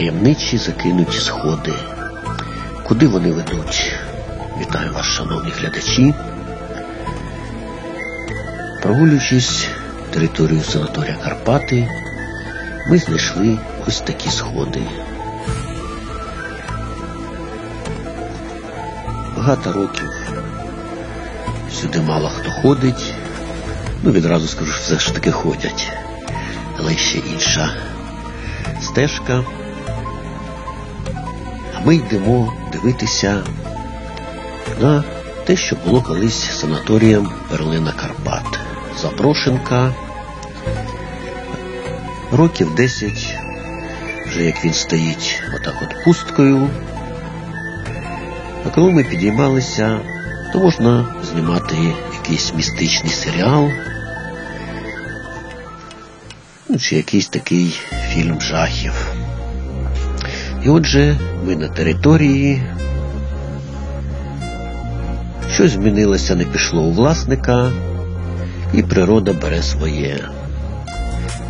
таємничі закинуті сходи. Куди вони ведуть? Вітаю вас, шановні глядачі. Прогулюючись територію санаторія Карпати, ми знайшли ось такі сходи. Багато років сюди мало хто ходить. Ну, відразу скажу, що все ж таки ходять. Але ще інша стежка. Ми йдемо дивитися на те, що було колись санаторієм Берлина Карпат. Запрошенка. Років 10, вже як він стоїть отак от пусткою. А коли ми підіймалися, то можна знімати якийсь містичний серіал. Ну, чи якийсь такий фільм жахів. І отже, ми на території. Щось змінилося, не пішло у власника, і природа бере своє.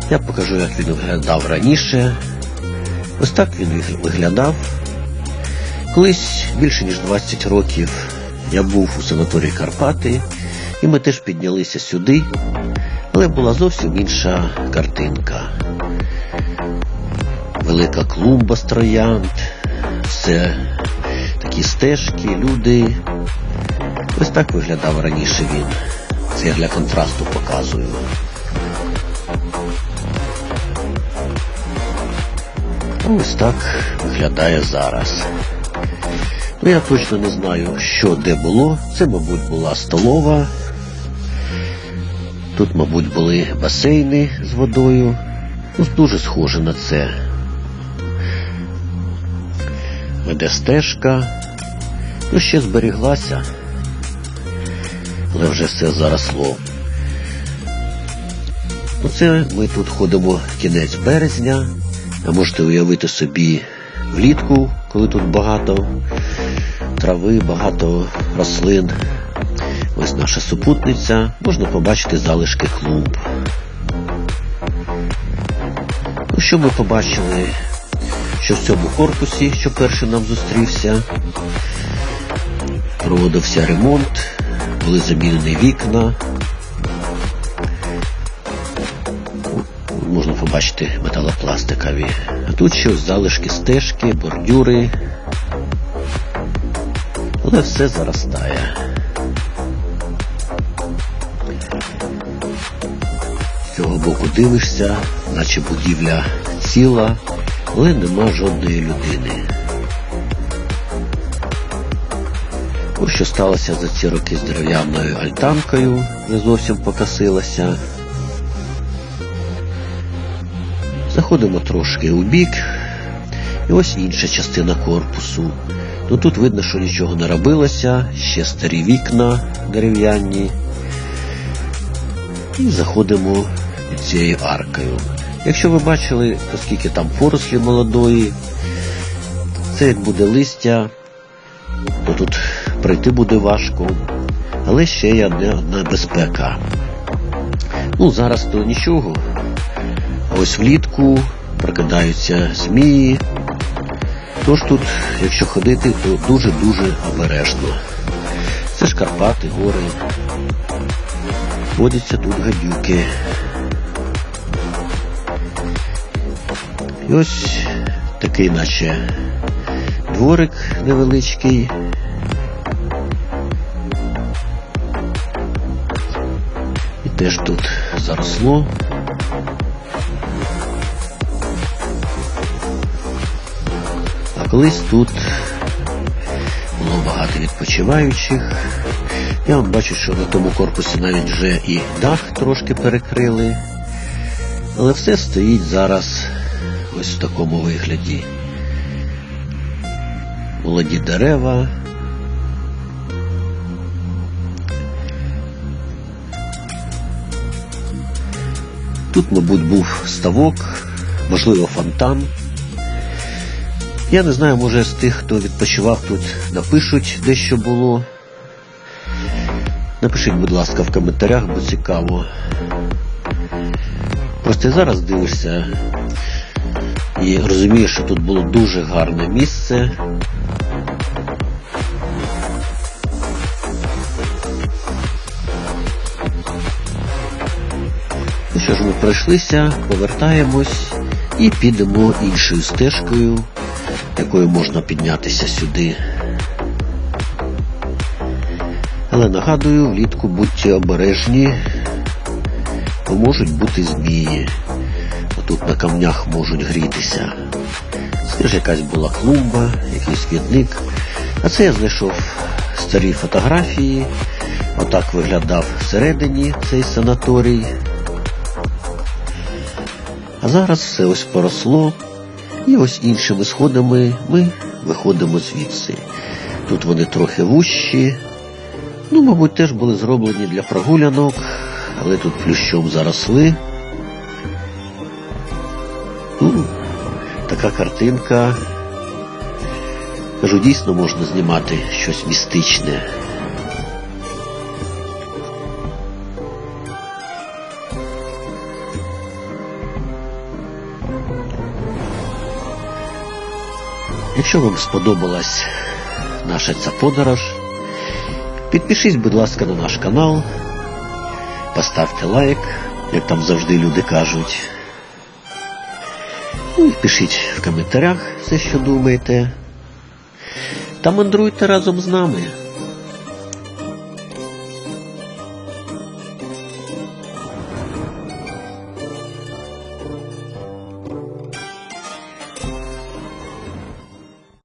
Я покажу, як він виглядав раніше. Ось так він виглядав. Колись більше ніж 20 років я був у санаторії Карпати, і ми теж піднялися сюди, але була зовсім інша картинка. Велика клумба з троянд, все такі стежки, люди. Ось так виглядав раніше він. Це я для контрасту показую. Ось так виглядає зараз. Ну, я точно не знаю, що де було. Це, мабуть, була столова. Тут, мабуть, були басейни з водою. Ну, дуже схоже на це. Веде стежка. Ну, ще зберіглася, але вже все заросло. Оце ми тут ходимо кінець березня. А можете уявити собі влітку, коли тут багато трави, багато рослин. Ось наша супутниця. Можна побачити залишки клумб. Ну, що ми побачили? Що в цьому корпусі, що перший нам зустрівся, проводився ремонт, були замінені вікна. Можна побачити металопластикові. А тут ще залишки стежки, бордюри. Але все заростає. З цього боку дивишся, наче будівля ціла, але нема жодної людини. Ось що сталося за ці роки з дерев'яною альтанкою, не зовсім покосилася. Заходимо трошки у бік. І ось інша частина корпусу. Ну тут видно, що нічого не робилося, ще старі вікна дерев'яні. І заходимо під цією аркою. Якщо ви бачили, то скільки там порослі молодої, це як буде листя, то тут пройти буде важко. Але ще є одна, одна безпека. Ну, зараз то нічого. Ось влітку прокидаються змії. Тож тут, якщо ходити, то дуже-дуже обережно. Це ж Карпати, гори. Водяться тут гадюки. І ось такий, наче дворик невеличкий. І теж тут заросло. А колись тут було багато відпочиваючих. Я вам бачу, що на тому корпусі навіть вже і дах трошки перекрили. Але все стоїть зараз ось в такому вигляді. Молоді дерева. Тут, мабуть, був ставок, можливо, фонтан. Я не знаю, може з тих, хто відпочивав тут, напишуть де що було. Напишіть, будь ласка, в коментарях, бо цікаво. Просто зараз дивишся І розумію, що тут було дуже гарне місце. Ну що ж, ми пройшлися, повертаємось і підемо іншою стежкою, якою можна піднятися сюди. Але нагадую, влітку будьте обережні, бо можуть бути змії. Тут на камнях можуть грітися. Це ж якась була клумба, якийсь квітник. А це я знайшов старі фотографії. Отак виглядав всередині цей санаторій. А зараз все ось поросло. І ось іншими сходами ми виходимо звідси. Тут вони трохи вущі. Ну, мабуть, теж були зроблені для прогулянок, але тут плющом заросли. Така картинка. Кажу, дійсно можна знімати щось містичне. Якщо вам сподобалась наша ця подорож, підпишіть, будь ласка, на наш канал, поставте лайк, як там завжди люди кажуть. Ну і пишіть в коментарях все, що думаєте. Та мандруйте разом з нами.